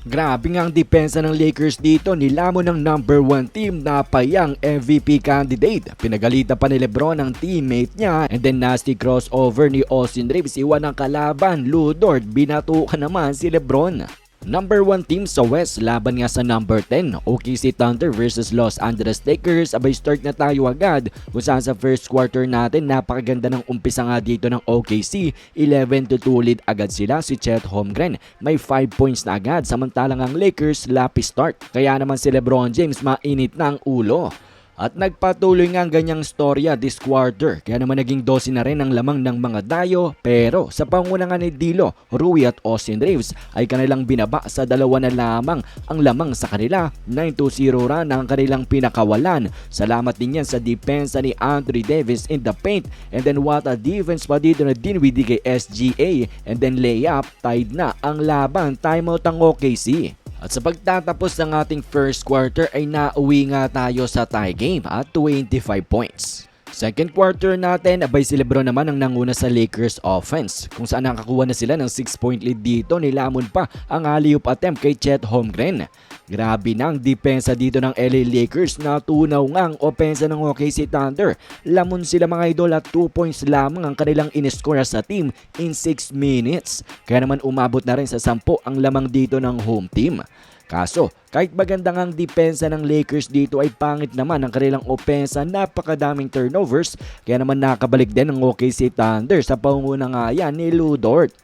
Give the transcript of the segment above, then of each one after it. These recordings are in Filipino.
Grabe nga ang depensa ng Lakers dito, nilamon ng number 1 team na payang MVP candidate. Pinagalitan pa ni Lebron ang teammate niya and then nasty crossover ni Austin Reeves. Iwan ang kalaban, Ludort, binatukan naman si Lebron. Number 1 team sa West, laban nga sa number 10, OKC Thunder versus Los Angeles Lakers. Abay start na tayo agad kung saan sa first quarter natin, napakaganda ng umpisa nga dito ng OKC. 11 to 2 lead agad sila si Chet Holmgren. May 5 points na agad, samantalang ang Lakers lapis start. Kaya naman si Lebron James mainit na ulo. At nagpatuloy nga ang ganyang storya this quarter. Kaya naman naging 12 na rin ang lamang ng mga dayo. Pero sa pangunangan ni Dilo, Rui at Austin Reeves ay kanilang binaba sa dalawa na lamang. Ang lamang sa kanila 9-2-0 run ang kanilang pinakawalan. Salamat din yan sa depensa ni Anthony Davis in the paint. And then what a defense pa dito na dinwidi kay SGA and then layup tied na ang laban. Timeout ang OKC. At sa pagtatapos ng ating first quarter ay nauwi nga tayo sa tie game at 25 points. Second quarter natin, abay si Lebron naman ang nanguna sa Lakers offense kung saan nakakuha na sila ng 6 point lead dito nilamon pa ang alley-oop attempt kay Chet Holmgren. Grabe na ang depensa dito ng LA Lakers na tunaw nga ang opensa ng OKC Thunder. Lamon sila mga idol at 2 points lamang ang kanilang iniscore sa team in 6 minutes. Kaya naman umabot na rin sa 10 ang lamang dito ng home team. Kaso, kahit maganda ang depensa ng Lakers dito ay pangit naman ang kanilang opensa, napakadaming turnovers, kaya naman nakabalik din ang OKC Thunder sa panguna nga yan ni Lou Dort.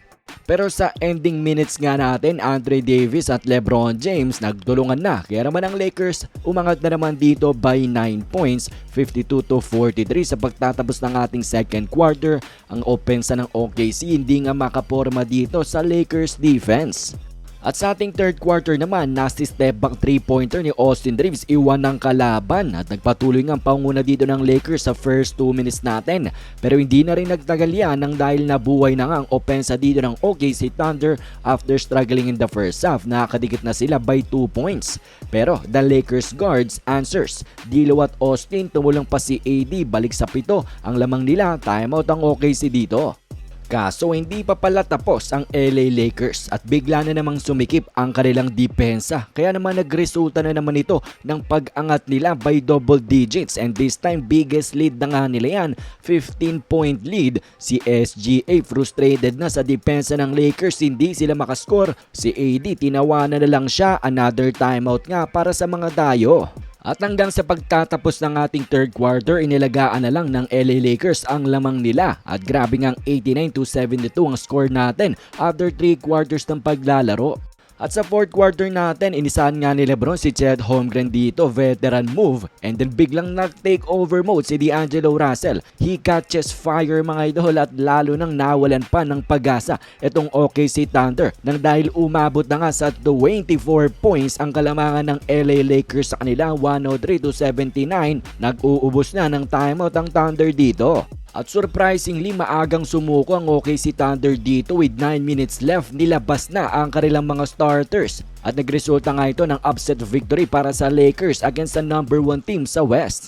Pero sa ending minutes nga natin, Andre Davis at LeBron James nagtulungan na. Kaya naman ang Lakers umangat na naman dito by 9 points, 52 to 43 sa pagtatapos ng ating second quarter. Ang opensa ng OKC hindi nga makaporma dito sa Lakers defense. At sa ating third quarter naman, nasty step back 3-pointer ni Austin Reeves iwan ng kalaban at nagpatuloy ang panguna dito ng Lakers sa first 2 minutes natin. Pero hindi na rin nagtagal yan nang dahil nabuhay na nga ang opensa dito ng OKC Thunder after struggling in the first half. Nakakadikit na sila by 2 points. Pero the Lakers guards answers. Dilo at Austin tumulang pa si AD balik sa pito. Ang lamang nila, timeout ang OKC dito. Kaso hindi pa pala tapos ang LA Lakers at bigla na namang sumikip ang kanilang depensa. Kaya naman nagresulta na naman ito ng pag-angat nila by double digits and this time biggest lead na nga nila yan. 15 point lead. Si SGA frustrated na sa depensa ng Lakers hindi sila makascore. Si AD tinawanan na lang siya another timeout nga para sa mga dayo. At hanggang sa pagtatapos ng ating third quarter, inilagaan na lang ng LA Lakers ang lamang nila. At grabe ngang 89 to 72 ang score natin after 3 quarters ng paglalaro. At sa fourth quarter natin, inisahan nga ni Lebron si Chet Holmgren dito, veteran move. And then biglang nag-take over mode si D'Angelo Russell. He catches fire mga idol at lalo nang nawalan pa ng pag-asa itong OKC Thunder nang dahil umabot na nga sa 24 points ang kalamangan ng LA Lakers sa kanila 103 to 79. Nag-uubos na ng timeout ang Thunder dito. At surprisingly, maagang sumuko ang OKC Thunder dito with 9 minutes left. Nilabas na ang kanilang mga starters. At nagresulta nga ito ng upset victory para sa Lakers against the number 1 team sa West.